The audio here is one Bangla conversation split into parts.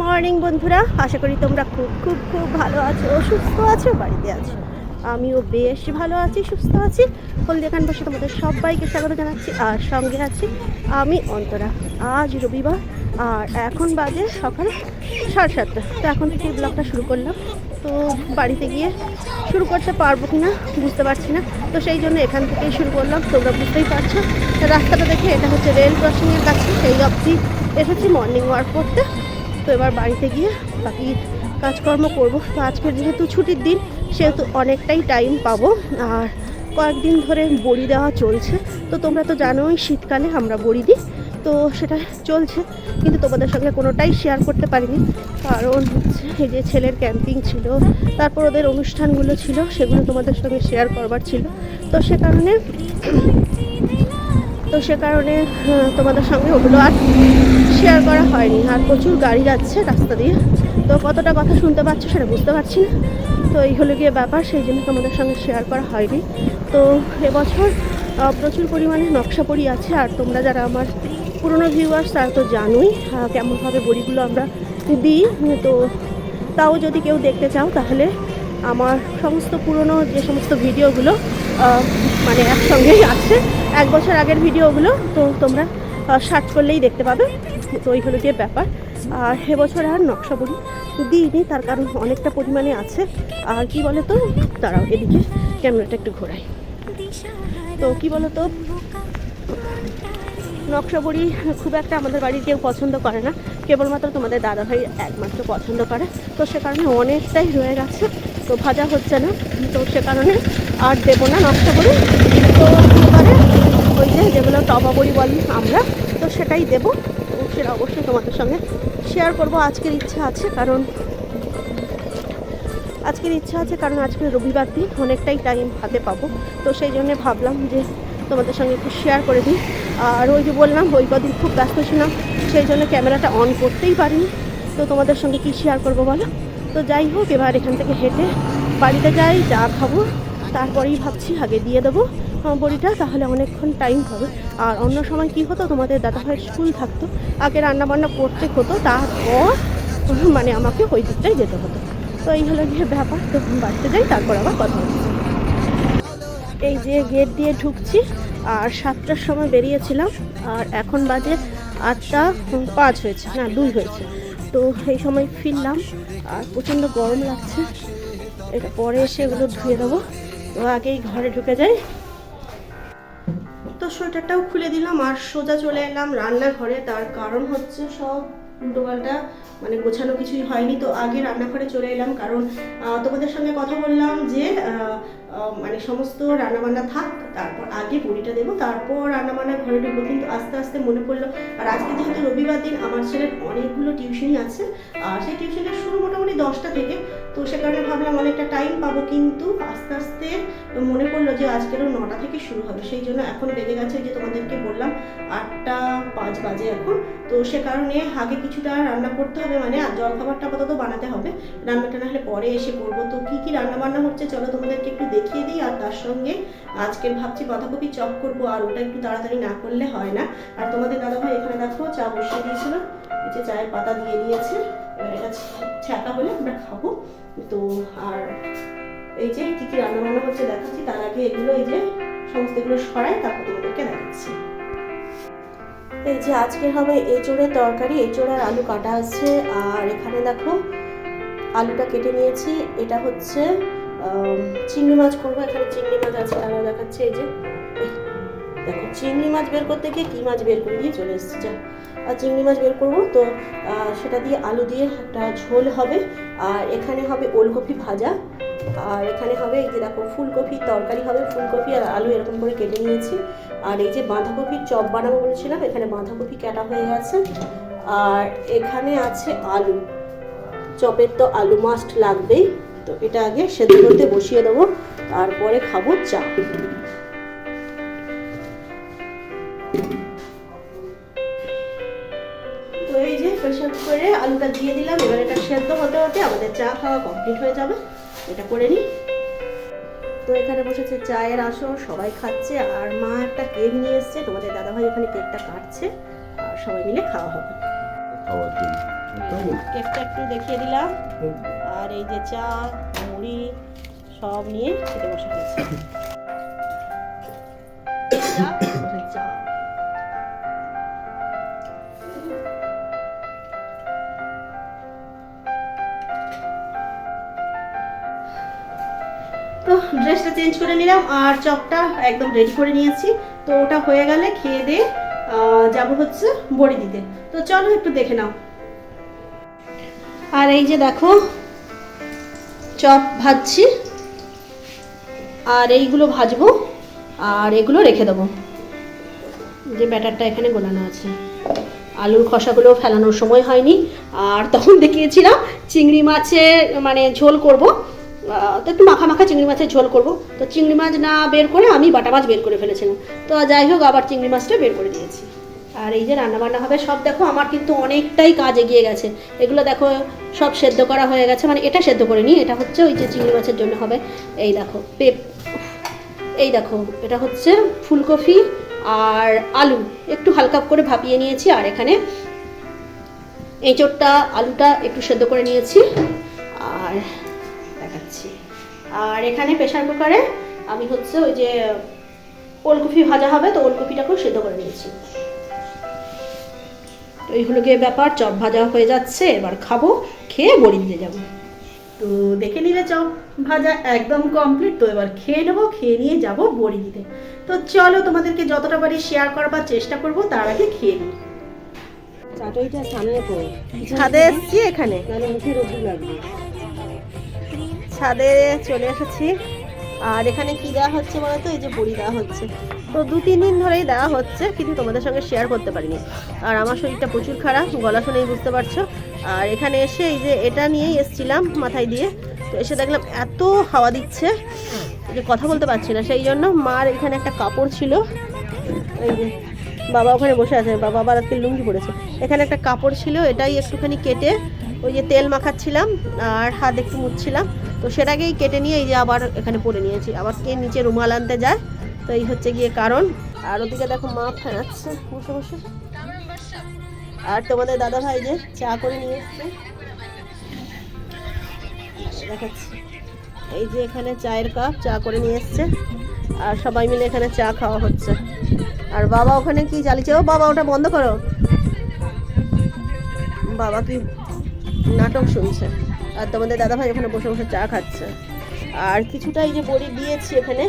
মর্নিং বন্ধুরা। আশা করি তোমরা খুব খুব খুব ভালো আছো, সুস্থ আছো, বাড়িতে আছো। আমিও বেশ ভালো আছি, সুস্থ আছি। হলদিয়াকান বসে তোমাদের সবাইকে স্বাগত জানাচ্ছি, আর সঙ্গে আছি আমি, অন্তরা। আজ রবিবার, আর এখন বাজে সকাল সাড়ে সাতটা। তো এখন থেকে ব্লগটা শুরু করলাম। তো বাড়িতে গিয়ে শুরু করতে পারব কি না বুঝতে পারছি না। তো সেই জন্য এখান থেকেই শুরু করলাম। তোমরা বুঝতেই পারছ। রাস্তাটা দেখে এটা হচ্ছে রেল ক্রসিংয়ের কাছে। সেই অবধি এসেছি মর্নিং ওয়াক করতে। তো এবার বাড়িতে গিয়ে বাকি কাজকর্ম করব। তো আজকে যেহেতু ছুটির দিন, সেহেতু অনেকটাই টাইম পাবো। আর কয়েকদিন ধরে বড়ি দেওয়া চলছে। তো তোমরা তো জানোই, শীতকালে আমরা বড়ি দিই। তো সেটা চলছে। কিন্তু তোমাদের সঙ্গে কোনোটাই শেয়ার করতে পারিনি। কারণ হচ্ছে এই যে ছেলের ক্যাম্পিং ছিল, তারপর ওদের অনুষ্ঠানগুলো ছিল, সেগুলো তোমাদের সঙ্গে শেয়ার করবার ছিল। তো সে কারণে তো সে কারণে তোমাদের সঙ্গে ওগুলো আর শেয়ার করা হয়নি। আর প্রচুর গাড়ি যাচ্ছে রাস্তা দিয়ে। তো কতটা কথা শুনতে পাচ্ছ সেটা বুঝতে পারছি না। তো এই হলো গিয়ে ব্যাপার, সেই জন্য তোমাদের সঙ্গে শেয়ার করা হয়নি। তো এবছর প্রচুর পরিমাণে নকশা পড়ি আছে। আর তোমরা যারা আমার পুরনো ভিউয়ার্স তারা তো জানোই কেমনভাবে বড়িগুলো আমরা দিই। তো তাও যদি কেউ দেখতে চাও, তাহলে আমার সমস্ত পুরনো যে সমস্ত ভিডিওগুলো মানে একসঙ্গেই আছে, এক বছর আগের ভিডিওগুলো তো তোমরা সার্চ করলেই দেখতে পাবে। তো ওই হলো গিয়ে ব্যাপার। আর এবছর আর নকশা বড়ি দিইনি, তার কারণ অনেকটা পরিমাণে আছে। আর কি বলে তো দাঁড়াও এদিকে, ক্যামেরাটা একটু ঘোরাই। তো কি বলো তো নকশা বড়ি খুব একটা আমাদের বাড়ির কেউ পছন্দ করে না। কেবলমাত্র তোমাদের দাদাভাই একমাত্র পছন্দ করে। তো সে কারণে অনেকটাই রয়ে গেছে। তো ভাজা হচ্ছে না, তো সে কারণে আর দেবো না নকশা করে। তো এবারে ওই যে যেগুলো টবা বড়ি বলি আমরা, তো সেটাই দেবো। সেটা অবশ্যই তোমাদের সঙ্গে শেয়ার করব, আজকের ইচ্ছা আছে, কারণ আজকের ইচ্ছা আছে, কারণ আজকে রবিবার দিন, অনেকটাই টাইম হাতে পাবো। তো সেই জন্য ভাবলাম যে তোমাদের সঙ্গে একটু শেয়ার করে দিই। আর ওই যে বললাম, ওই কদিন খুব ব্যস্ত ছিলাম, সেই জন্য ক্যামেরাটা অন করতেই পারিনি। তো তোমাদের সঙ্গে কি শেয়ার করব বলো? তো যাই হোক, এবার এখান থেকে হেঁটে বাড়িতে যাই, চা খাব। তারপরেই ভাবছি আগে দিয়ে দেবো বড়িটা, তাহলে অনেকক্ষণ টাইম হবে। আর অন্য সময় কি হতো, তোমাদের দাদাভাইয়ের স্কুল থাকতো, আগে রান্না বান্না করতে হতো, তারপর মানে আমাকে ওই দিকটাই যেতে হতো। তো এই হলো গিয়ে ব্যাপার, তো বাড়িতে যাই, তারপর আবার কথা হচ্ছে এই যে গেট দিয়ে ঢুকছি, আর সাতটার সময় বেরিয়েছিলাম, আর এখন বাজে আটটা পাঁচ হয়েছে, না, দুই হয়েছে। তো এই সময় ফিরলাম। আর প্রচণ্ড গরম লাগছে। এটা পরে এসে এগুলো ধুয়ে দেবো তো আগেই ঘরে ঢুকে যাই। তো সোয়েটারটাও খুলে দিলাম আর সোজা চলে এলাম রান্নাঘরে। তার কারণ হচ্ছে সব উল্টোপাল্টা মানে গোছানো কিছুই হয়নি। তো আগে রান্নাঘরে চলে এলাম কারণ তোমাদের সঙ্গে কথা বললাম যে মানে সমস্ত রান্নাবান্না থাক, তারপর আগে পুরিটা দেবো, তারপর রান্নাবান্নার ঘরে ঢুকবো। কিন্তু আস্তে আস্তে মনে পড়ল, আর আজকে যেহেতু রবিবার দিন, আমার ছেলের অনেকগুলো টিউশনই আছে, আর সেই টিউশনের শুরু মোটামুটি দশটা থেকে, তো সে কারণে ভাবলাম অনেকটা টাইম পাবো। কিন্তু আস্তে আস্তে মনে পড়ল যে আজকেরও নটা থেকে শুরু হবে। সেই জন্য এখন বেজে গেছে যে তোমাদেরকে বললাম, আটটা পাঁচ বাজে এখন। তো সে কারণে আগে কিছুটা রান্না করতে হবে। মানে আর জলখাবারটা আপাতত বানাতে হবে। রান্নাটা না হলে পরে এসে করব। তো কী কী রান্না বান্না হচ্ছে চলো তোমাদেরকে একটু দেখিয়ে দিই, আর তার সঙ্গে আজকের ভাবছি বাঁধাকপি চপ করব, আর ওটা একটু তাড়াতাড়ি না করলে হয় না। আর তোমাদের দাদাভাই এখানে দেখো চা বসিয়ে দিয়েছিল, এই যে চায়ের পাতা দিয়ে দিয়েছে। এটা ছ্যাঁকা হলে আমরা খাব। তো আর এই যে কী কী রান্না বান্না হচ্ছে দেখাচ্ছি, তার আগে এগুলো এই যে সমস্ত এগুলো সরাই, তারপর তোমাদেরকে দেখাচ্ছি। এই যে আজকে হবে এঁচোড়ের তরকারি, এঁচোড় আর আলু কাটা আছে। আর এখানে দেখো, আলুটা কেটে নিয়েছি। এটা হচ্ছে চিংড়ি মাছ করব। এখানে চিংড়ি মাছ আছে আর দেখাচ্ছে। এই যে দেখো, চিংড়ি মাছ বের করতে গিয়ে কী মাছ বের করে দিয়ে চলে এসেছি। যা, আর চিংড়ি মাছ বের করব তো সেটা দিয়ে আলু দিয়ে একটা ঝোল হবে। আর এখানে হবে ওলকপি ভাজা। আর এখানে হবে এই যে দেখো, ফুলকপির তরকারি হবে। ফুলকপি আর আলু এরকম করে কেটে নিয়েছি। আর এই যে বাঁধাকপির চপ বানাবো বলেছিলাম, এখানে বাঁধাকপি কাটা হয়ে গেছে। আর এখানে আছে আলু। চপের তো আলু মাস্ট লাগবেই। তো এটা আগে সেদ্ধ করতে বসিয়ে দেবো। তারপরে খাব চা। তো এই যে কুকারে আলুটা দিয়ে দিলাম। এবার এটা সেদ্ধ হতে হতে আমাদের চা খাওয়া কমপ্লিট হয়ে যাবে। এটা করে নিই। তো এখানে বসেছে চায়ের আসর সবাই খাচ্ছে আর মা একটা কেক নিয়ে এসছে। তোমাদের দাদাভাই ওখানে কেকটা কাটছে আর সবাই মিলে খাওয়া হবে। খাওয়ার জন্য। কেকটা একটু দেখিয়ে দিলাম। আর এই যে চা মুড়ি সব নিয়ে খেতে বসা গেছে তো ড্রেসটা চেঞ্জ করে নিলাম আর চপটা একদম রেডি করে নিয়েছি। তো ওটা হয়ে গেলে খেয়ে দিয়ে যাব হচ্ছে বড়ি দিতে। তো চলো একটু দেখে নাও। আর এই যে দেখো, চপ ভাজছি। আর এইগুলো ভাজবো, আর এগুলো রেখে দেবো। যে ব্যাটারটা এখানে গোলানো আছে। আলুর খসাগুলো ফেলানোর সময় হয়নি। আর তখন দেখিয়েছিলাম চিংড়ি মাছের মানে ঝোল করব। তো একটু মাখা মাখা চিংড়ি মাছের ঝোল করব। তো চিংড়ি মাছ না বের করে আমি বাটা মাছ বের করে ফেলেছিলাম। তো যাই হোক, আবার চিংড়ি মাছটা বের করে দিয়েছি। আর এই যে রান্না বান্না হবে, সব দেখো আমার কিন্তু অনেকটাই কাজ এগিয়ে গেছে। এগুলো দেখো সব সেদ্ধ করা হয়ে গেছে মানে এটা সেদ্ধ করে নিই এটা হচ্ছে ওই যে চিংড়ি মাছের জন্য হবে। এই দেখো পেপ এই দেখো, এটা হচ্ছে ফুলকপি আর আলু। একটু হালকা করে ভাপিয়ে নিয়েছি, আর এখানে এঁচোড়টা, আলুটা একটু সেদ্ধ করে নিয়েছি। আর আর এখানে প্রেশার কুকারে আমি হচ্ছে ওই যে ওলকপি ভাজা হবে তো ওলকপিটাকেও সেদ্ধ করে নিয়েছি। তো এই হলো গিয়ে ব্যাপার চপ ভাজা হয়ে যাচ্ছে এবার খাব খেয়ে বড়ি দিতে যাব। তো দেখে নিলে চপ ভাজা একদম কমপ্লিট তো এবার খেয়ে নেব খেয়ে নিয়ে যাব বড়ি দিতে তো চলো তোমাদেরকে যতটা পারি শেয়ার করবার চেষ্টা করব তার আগে খেয়ে নিই। চাটইটা সামনে তো ছাদে এসেছি এখানে। তাহলে মুখে রোদ্দুর লাগবে। ছাদে চলে এসেছি। আর এখানে কি দেওয়া হচ্ছে বলো বলতো? এই যে বড়ি দেওয়া হচ্ছে। তো দু তিন দিন ধরেই দেওয়া হচ্ছে, কিন্তু তোমাদের সঙ্গে শেয়ার করতে পারিনি। আর আমার শরীরটা প্রচুর খারাপ, গলা শুনেই বুঝতে পারছ। আর এখানে এসে এই যে এটা নিয়েই এসছিলাম মাথায় দিয়ে। তো এসে দেখলাম এত হাওয়া দিচ্ছে, যে কথা বলতে পারছি না। সেই জন্য মার এখানে একটা কাপড় ছিল। এই যে বাবা ওখানে বসে আছে। বাবা আবার আজকে লুঙ্গি পড়েছে এখানে একটা কাপড় ছিল, এটাই একটুখানি কেটে ওই যে তেল মাখাচ্ছিলাম, আর হাত একটু মুছছিলাম। তো সেটাকেই কেটে নিয়ে এই যে আবার এখানে পরে নিয়েছি। আবার কে নিচে রুমাল আনতে যায়, তো এই হচ্ছে গিয়ে কারণ। আর ওদিকে দেখো মা ফেনাচ্ছে বসে বসে। আর তোমাদের দাদা ভাই যে চা করে নিয়ে এসছে। দেখাচ্ছি। এই যে এখানে চায়ের কাপ, চা করে নিয়ে এসছে। আর সবাই মিলে এখানে চা খাওয়া হচ্ছে। আর বাবা ওখানে কি চালিয়েছে? ও বাবা, ওটা বন্ধ করো। বাবা কি নাটক শুনছে। আর তোমাদের দাদা ভাই ওখানে বসে বসে চা খাচ্ছে। আর কিছুটা এই যে বড়ি দিয়েছি এখানে।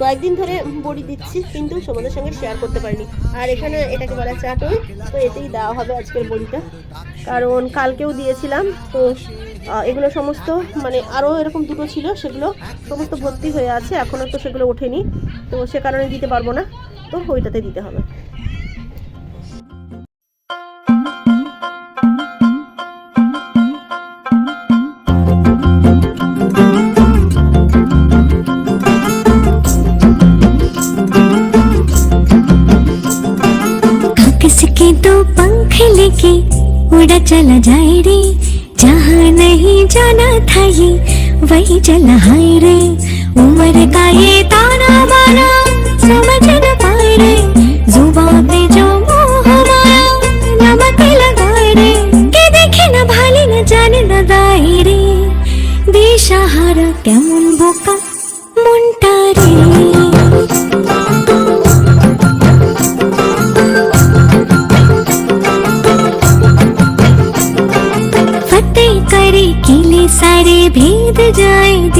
কয়েকদিন ধরে বড়ি দিচ্ছি, কিন্তু তোমাদের সঙ্গে শেয়ার করতে পারিনি। আর এখানে এটাকে বলা চাটই তো এতেই দেওয়া হবে আজকের বড়িটা। কারণ কালকেও দিয়েছিলাম, তো এগুলো সমস্ত মানে আরও এরকম দুটো ছিল, সেগুলো সমস্ত ভর্তি হয়ে আছে এখনও তো সেগুলো ওঠেনি। তো সে কারণে দিতে পারব না, তো ওইটাতে দিতে হবে। उड़ा चला जाए रे। जहाँ नहीं जाना था ये, वही चला हाय रे। उम्र का ये ताना बाना, समझ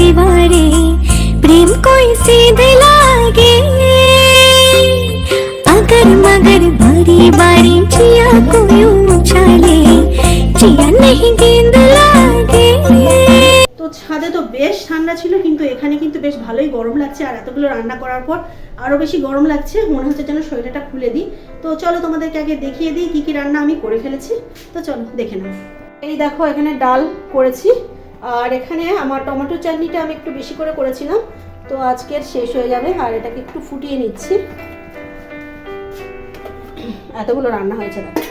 दीवारे प्रेम कोई सीध लागे अगर मगर बारी बारी जिया को यूं उछाले जिया नहीं गेंद लागे তো ছাদে তো বেশ ঠান্ডা ছিল কিন্তু এখানে কিন্তু বেশ ভালোই গরম লাগছে আর এতগুলো রান্না করার পর আরও বেশি গরম লাগছে মনে হচ্ছে যেন শরীরটা খুলে দিই তো চলো তোমাদেরকে আগে দেখিয়ে দিই কী কী রান্না আমি করে ফেলেছি তো চলো দেখে নাও এই দেখো এখানে ডাল করেছি আর এখানে আমার টমেটো চাটনিটা আমি একটু বেশি করে করেছিলাম। তো আজকের শেষ হয়ে যাবে আর এটাকে একটু ফুটিয়ে নিচ্ছি। এতগুলো রান্না হয়েছে দেখো।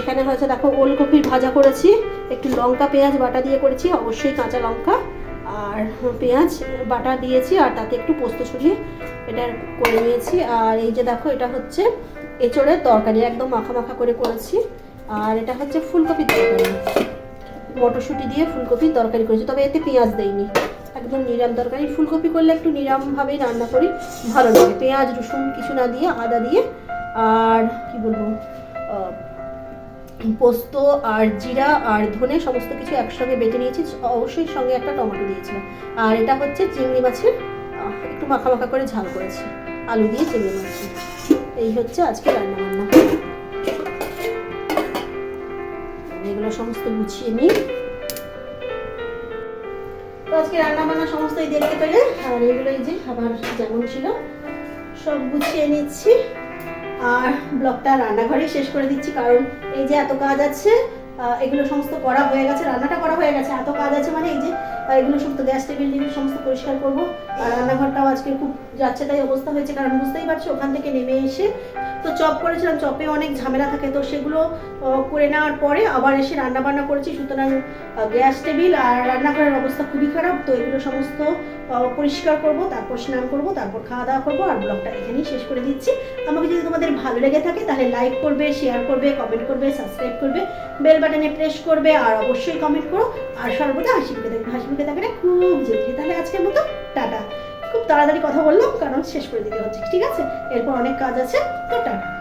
এখানে হয়েছে দেখো ওলকপির ভাজা করেছি, একটু লঙ্কা, পেঁয়াজ বাটা দিয়ে করেছি, অবশ্যই কাঁচা লঙ্কা আর পেঁয়াজ বাটা দিয়েছি আর তাতে একটু পোস্ত ছড়িয়ে এটা করে নিয়েছি। আর এই যে দেখো এটা হচ্ছে এঁচড়ের তরকারি, একদম মাখা মাখা করে করেছি। আর এটা হচ্ছে ফুলকপির তরকারি। মটরশুঁটি দিয়ে ফুলকপির তরকারি করেছি, তবে এতে পেঁয়াজ দেয়নি একদম নিরাম তরকারি। ফুলকপি করলে একটু নিরামভাবেই রান্না করি, ভালো লাগে। পেঁয়াজ, রসুন কিছু না দিয়ে, আদা দিয়ে, আর কি বলব পোস্ত আর জিরা আর ধনে সমস্ত কিছু একসঙ্গে বেটে নিয়েছি, অবশ্যই সঙ্গে একটা টমেটো দিয়েছিলাম। আর এটা হচ্ছে চিংড়ি মাছের একটু মাখা মাখা করে ঝাল করেছি। আলু দিয়ে চিংড়ি মাছ। এই হচ্ছে আজকে রান্না বান্না এগুলো সমস্ত গুছিয়ে নিই। তো আজকে রান্না বান্না সমস্তই দেখতে পেলে। আর এগুলো এই যে খাবার যেমন ছিল, সব গুছিয়ে নিচ্ছি। আর ব্লগটা রান্নাঘরে শেষ করে দিচ্ছি, কারণ এই যে এত কাজ আছে এগুলো সমস্ত করা হয়ে গেছে, রান্নাটা করা হয়ে গেছে। এত কাজ আছে মানে এই যে এগুলো সমস্ত গ্যাস টেবিল টেবিল সমস্ত পরিষ্কার করব। রান্নাঘরটাও আজকে খুব যাচ্ছে তাই অবস্থা হয়েছে, কারণ বুঝতেই পারছ ওখান থেকে নেমে এসে তো চপ করেছিলাম, চপে অনেক ঝামেলা থাকে, তো সেগুলো করে নেওয়ার পরে আবার এসে রান্না বান্না করেছি। সুতরাং গ্যাস টেবিল আর রান্নাঘরের অবস্থা খুবই খারাপ, তো এগুলো সমস্ত পরিষ্কার করব, তারপর স্নান করব, তারপর খাওয়া দাওয়া করব আর ব্লগটা এখানেই শেষ করে দিচ্ছি। আমাকে যদি তোমাদের ভালো লেগে থাকে তাহলে লাইক করবে শেয়ার করবে কমেন্ট করবে সাবস্ক্রাইব করবে বেল বাটনে প্রেস করবে আর অবশ্যই কমেন্ট করো। আর সর্বদা হাসি মুখে থাকবে। হাসি মুখে থাকলে খুব জরুরি তাহলে আজকের মতো টাটা। খুব তাড়াতাড়ি কথা বললাম, কারণ শেষ করে দিতে হচ্ছে, ঠিক আছে? এরপর অনেক কাজ আছে, তো টাটা।